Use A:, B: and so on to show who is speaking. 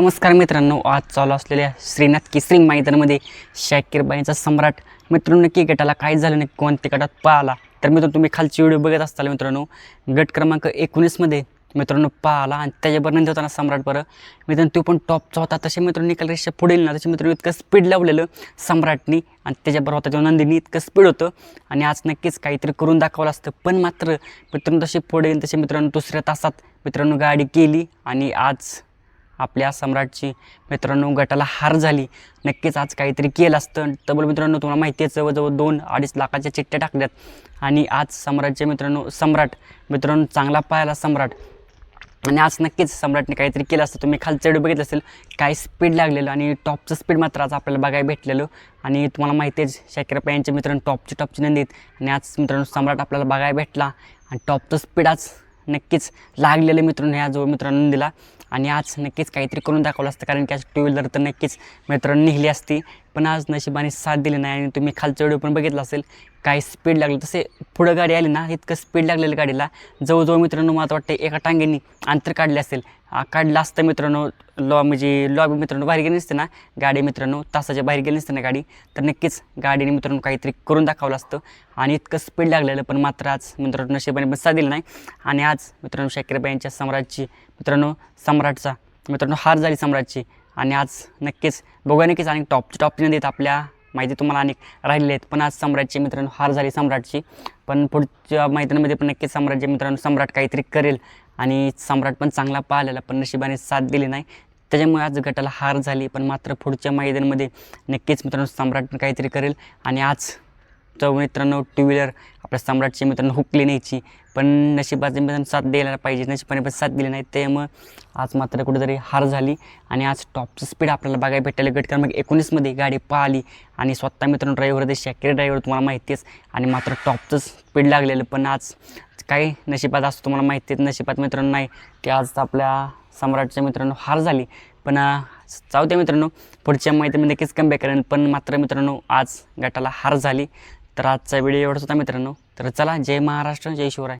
A: नमस्कार मित्रांनो आज चालू असलेल्या श्रीनाथ केसरी मैदानामध्ये शाकीरबाईंचा सम्राट. मित्रांनो नक्की गटाला काय झालं नाही कोणत्या गटात पाहिला तर मित्रांनो तुम्ही खालची व्हिडिओ बघत असताल मित्रांनो गट क्रमांक एकोणीसमध्ये मित्रांनो पाहिला आणि त्याच्याबरोबर नंतर होता ना सम्राट बरं. मित्रांनो तो पण टॉपचा होता तसे मित्रांनो निकाल रेषा पुढे ना तसे मित्रांनो इतकं स्पीड लावलेलं सम्राटनी आणि त्याच्याबरोबर होता तेव्हा नंदिनी इतकं स्पीड होतं. आणि आज नक्कीच काहीतरी करून दाखवलं असतं पण मात्र मित्रांनो तसे पुढे तसे मित्रांनो दुसऱ्या तासात मित्रांनो गाडी केली आणि आज आपल्या सम्राटची मित्रांनो गटाला हार झाली. नक्कीच आज काहीतरी केलं असतं. तब्बल मित्रांनो तुम्हाला माहिती आहे जवळजवळ दोन अडीच लाखाच्या चिठ्ठ्या टाकल्यात. आणि आज सम्राटचे मित्रांनो सम्राट मित्रांनो चांगला पाहायला सम्राट. आणि आज नक्कीच सम्राटने काहीतरी केलं असतं. तुम्ही खाली व्हिडिओ बघितलं असेल काय स्पीड लागलेलं आणि टॉपचं स्पीड मात्र आज आपल्याला बघायला भेटलेलं. आणि तुम्हाला माहिती आहे शाकिरप्पा यांचे मित्रांनो टॉपचे टॉपचे नंदी आणि आज मित्रांनो सम्राट आपल्याला बघायला भेटला. आणि टॉपचं स्पीड आज नक्कीच लागलेलं मित्रांनो ह्या जवळ मित्रांनो दिला आणि आज नक्कीच काहीतरी करून दाखवलं असतं कारण की आज टू व्हीलर तर नक्कीच मित्रांनो नेहली असती. पण आज नशिबाने साथ दिली नाही आणि तुम्ही खालचा व्हिडिओ पण बघितला असेल काय स्पीड लागलं. तसे पुढं गाडी आली ना इतकं स्पीड लागलेलं गाडीला. जवळजवळ मित्रांनो मला वाटतं एका टांग्यानी अंतर काढले असेल. काढलं असतं मित्रांनो लॉ म्हणजे लॉबी मित्रांनो बाहेर गेली नसते ना गाडी मित्रांनो तासाच्या बाहेर गेली नसते ना गाडी. तर नक्कीच गाडीने मित्रांनो काहीतरी करून दाखवलं असतं. आणि इतकं स्पीड लागलेलं पण मात्र आज मित्रांनो नशिबाने पण साथ दिली नाही. आणि आज मित्रांनो शाकीरबाई यांच्या सम्राटची मित्रांनो सम्राटचा मित्रांनो हार झाली सम्राटची. आणि आज नक्कीच बघूया नक्कीच आणि टॉप टॉपने देत आपल्या माहिती तुम्हाला अनेक राहिलेले आहेत. पण आज सम्राटची मित्रांनो हार झाली सम्राटची. पण पुढच्या मैदानामध्ये पण नक्कीच सम्राटचे मित्रांनो सम्राट काहीतरी करेल. आणि सम्राट पण चांगला पाहिलेला पण नशिबाने साथ दिली नाही. त्याच्यामुळे आज गटाला हार झाली. पण मात्र पुढच्या मैदानामध्ये नक्कीच मित्रांनो सम्राट पण काहीतरी करेल. आणि आज तर मित्रांनो टू व्हीलर आपल्या सम्राटची मित्रांनो हुकली न्यायची. पण नशिबाचे मित्रांनो साथ द्यायला पाहिजे नशिबाने पण साथ दिली नाही. त्यामुळं आज मात्र कुठेतरी हार झाली आणि आज टॉपचं स्पीड आपल्याला बघायला भेटायला गट क्रमांक एकोणीसमध्ये गाडी पाहिली आणि स्वतः मित्रांनो ड्रायव्हर ते शाकीर ड्रायव्हर तुम्हाला माहितीच आणि मात्र टॉपचं स्पीड लागलेलं पण आज काही नशिबात असतो तुम्हाला माहिती आहे. नशिबात मित्रांनो नाही की आज आपल्या सम्राटच्या मित्रांनो हार झाली. पण अं, जाऊ द्या मित्रांनो पुढच्या माहितीमध्ये नक्कीच कमबॅक करेन. पण मात्र मित्रांनो आज गटाला हार झाली. तर आजचा व्हिडिओ एवढाच होता मित्रांनो. तर चला जय महाराष्ट्र जय शिवराय.